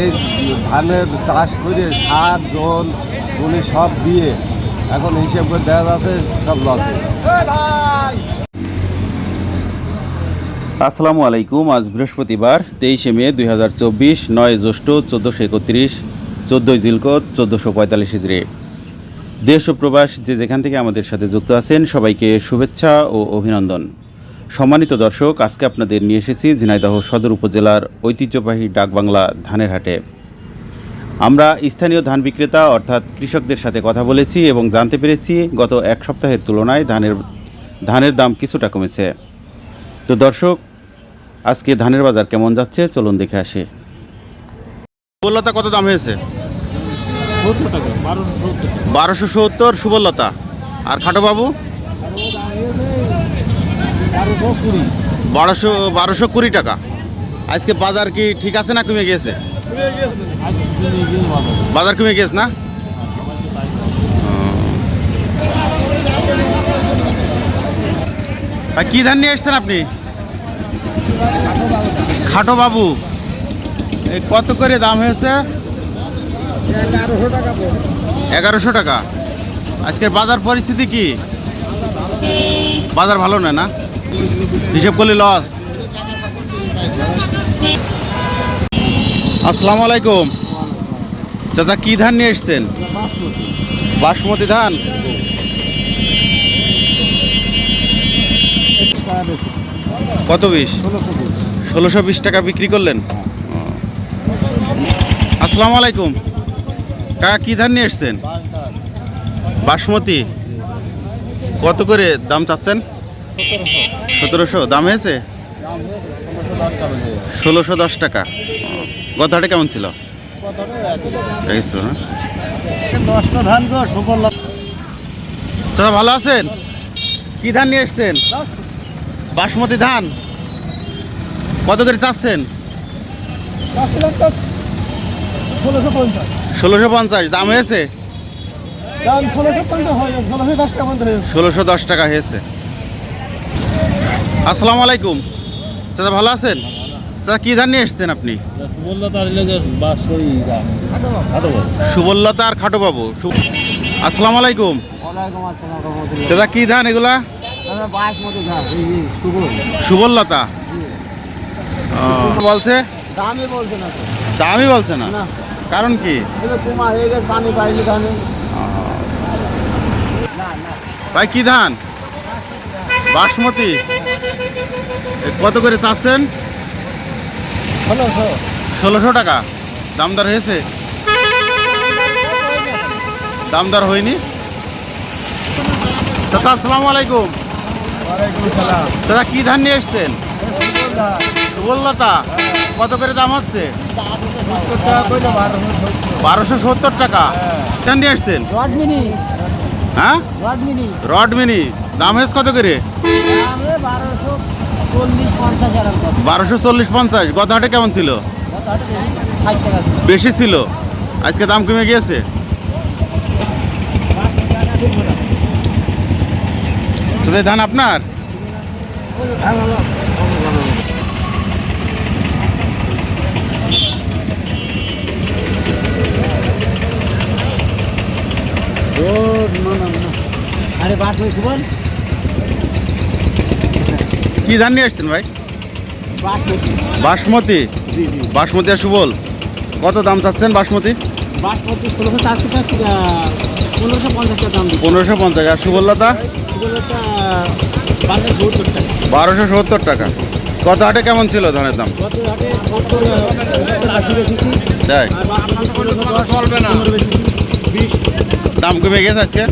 এই ধানের চাষ করে সার, জল উনি সব দিয়ে এখন হিসেব করে দেখা যাচ্ছে সব লসে আসসালামু আলাইকুম, আজ বৃহস্পতিবার তেইশে মে দুই হাজার চব্বিশ, নয় জ্যৈষ্ঠ চোদ্দোশো একত্রিশ, চোদ্দোই জিলকত, চোদ্দোশো পঁয়তাল্লিশ হিজড়ে। দেশ ও প্রবাস যে যেখান থেকে আমাদের সাথে যুক্ত আছেন, সবাইকে শুভেচ্ছা ও অভিনন্দন। সম্মানিত দর্শক আজকে আপনাদের নিয়ে এসেছি ঝিনাইদহ সদর উপজেলার ঐতিহ্যবাহী ডাকবাংলা ধানের হাটে। আমরা স্থানীয় ধান বিক্রেতা অর্থাৎ কৃষকদের সাথে কথা বলেছি এবং জানতে পেরেছি গত এক সপ্তাহের তুলনায় ধানের ধানের দাম কিছুটা কমেছে। তো দর্শক আজকে ধানের বাজার কেমন যাচ্ছে? চলুন দেখে আসি। সুবলতা কত দাম হয়েছে? বারোশো সত্তর। সুবলতা আর খাটো বাবু? বারোশো বারোশো কুড়ি টাকা। আজকে বাজার কি ঠিক আছে না কমে গিয়েছে? বাজার কমে গিয়েছে না? কি ধান নিয়ে এসছেন আপনি? খাটো বাবু এই কত করে দাম হয়েছে? এগারোশো টাকা। আজকের বাজার পরিস্থিতি কি? বাজার ভালো না না? হিসেব করলে লস। আসসালামু আলাইকুম। চাচা, কি ধান নিয়ে এসছেন? বাসমতি ধান? কত বিশ? ষোলোশো বিশ টাকা বিক্রি করলেন? আসসালামু আলাইকুম। কাকা, কি ধান নিয়ে এসছেন? বাসমতি। কত করে দাম চাচ্ছেন? সতেরোশো? দাম হয়েছে? ষোলোশো দশ টাকা। হাটে কেমন ছিল? চাচা ভালো আছেন? কি ধান নিয়ে এসছেন? বাসমতি ধান? কত করে চাচ্ছেন? ষোলোশো পঞ্চাশ। দাম হয়েছে? হয় ষোলোশো দশ টাকা হয়েছে। আসসালামু আলাইকুম। চাচা ভালো আছেন? চাচা কি ধান নিয়ে এসছেন আপনি? সুবল্লতা আর খাটো বাবু। আসসালামু আলাইকুম। চাচা কি ধান এগুলা? সুবল্লতা। বলছে? দামই বলছে না দামই বলছে না? কারণ কি? হয়ে ভাই কি ধান? বাসমতি কত করে চাচ্ছেন? ষোলোশো। টাকা। দামদার হয়েছে? দামদার হয়নি? চাচা আসসালামু আলাইকুম। চাচা কি ধান নিয়ে এসছেন? ধান কত করে দাম হচ্ছে? বারোশো সত্তর। টাকা। ধান নিয়ে এসছেন? হ্যাঁ? রড মিনি রড মিনি দাম হয়েছে কত করে দামে বারোশো চল্লিশ পঞ্চাশ এরকম বারোশো চল্লিশ পঞ্চাশ গত হাটে কেমন ছিল? বেশি ছিল। আজকে দাম কমে গিয়েছে? ধান আপনার? আরে বাস ভাই সুবল কি ধান নিয়ে আসছেন ভাই? বাস বাসমতি? জি জি। বাসমতি আর সুবল? কত দাম চাচ্ছেন বাসমতি? পনেরোশো পঞ্চাশ আর টাকা। বারোশো সত্তর টাকা। কত হাটে কেমন ছিল ধানের দাম? তাই? দাম কমে গেছে আজকে?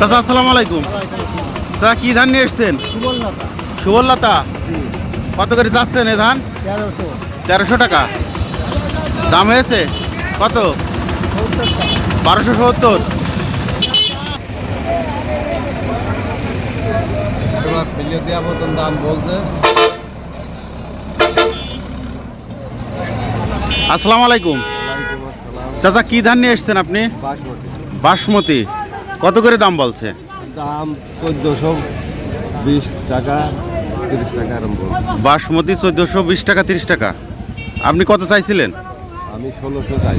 চাচা আসসালামু আলাইকুম। চাচা কি ধান নিয়ে এসছেন? সুবল নাতা সুবলতা কত করে চাচ্ছেন এ ধান? তেরোশো। টাকা। দাম হয়েছে? কত? বারোশো সত্তর। এবার ফেলে দেওয়া মতন দাম বলছে। আসসালামু আলাইকুম। চাচা কি ধান নিয়ে এসছেন আপনি? বাসমতি। বাসমতি। কত করে দাম বলছে? দাম চোদ্দোশো বিশ টাকা তিরিশ টাকা আরম্ভ। বাসমতি চোদ্দোশো বিশ টাকা তিরিশ টাকা। আপনি কত চাইছিলেন? আমি ষোলোশো চাই।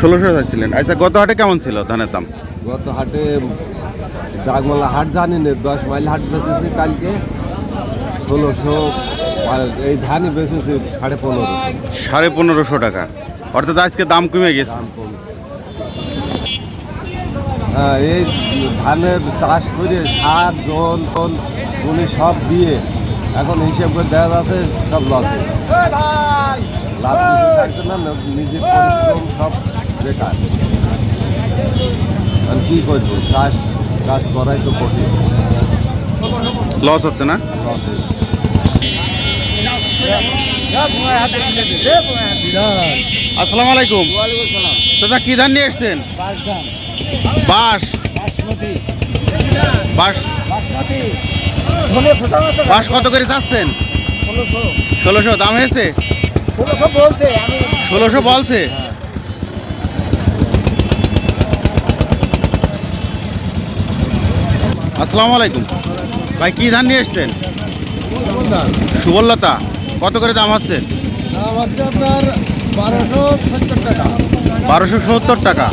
ষোলোশো চাইছিলেন। আচ্ছা গত হাটে কেমন ছিল ধানের দাম? গত হাটে ডাকমালা হাট জানি না দশ মাইল হাট বেঁচেছি কালকে। ষোলোশো আর এই ধানই বেচেছি সাড়ে পনেরো সাড়ে পনেরোশো টাকা। অর্থাৎ আজকে দাম কমে গেছে। হ্যাঁ এই ধানের চাষ করে সার জল ফল উনি সব দিয়ে এখন হিসেব করে দেখা যাচ্ছে সব লসে লাভ কিছু থাকছে না নিজের পরিশ্রম সব বেকার আর কি করব চাষ কাজ করাই তো কঠিন লস হচ্ছে না লসে আসসালামু আলাইকুম দাদা কি ধান নিয়ে এসছেন বাস বাস বাস কত করে চাচ্ছেন? ষোলোশো। দাম হয়েছে? ষোলোশো বলছে আসসালামু আলাইকুম। ভাই কি ধান নিয়ে এসছেন? সুবলতা কত করে দাম হচ্ছে? দাম হচ্ছে আপনার বারোশো সত্তর টাকা। বারোশো সত্তর টাকা।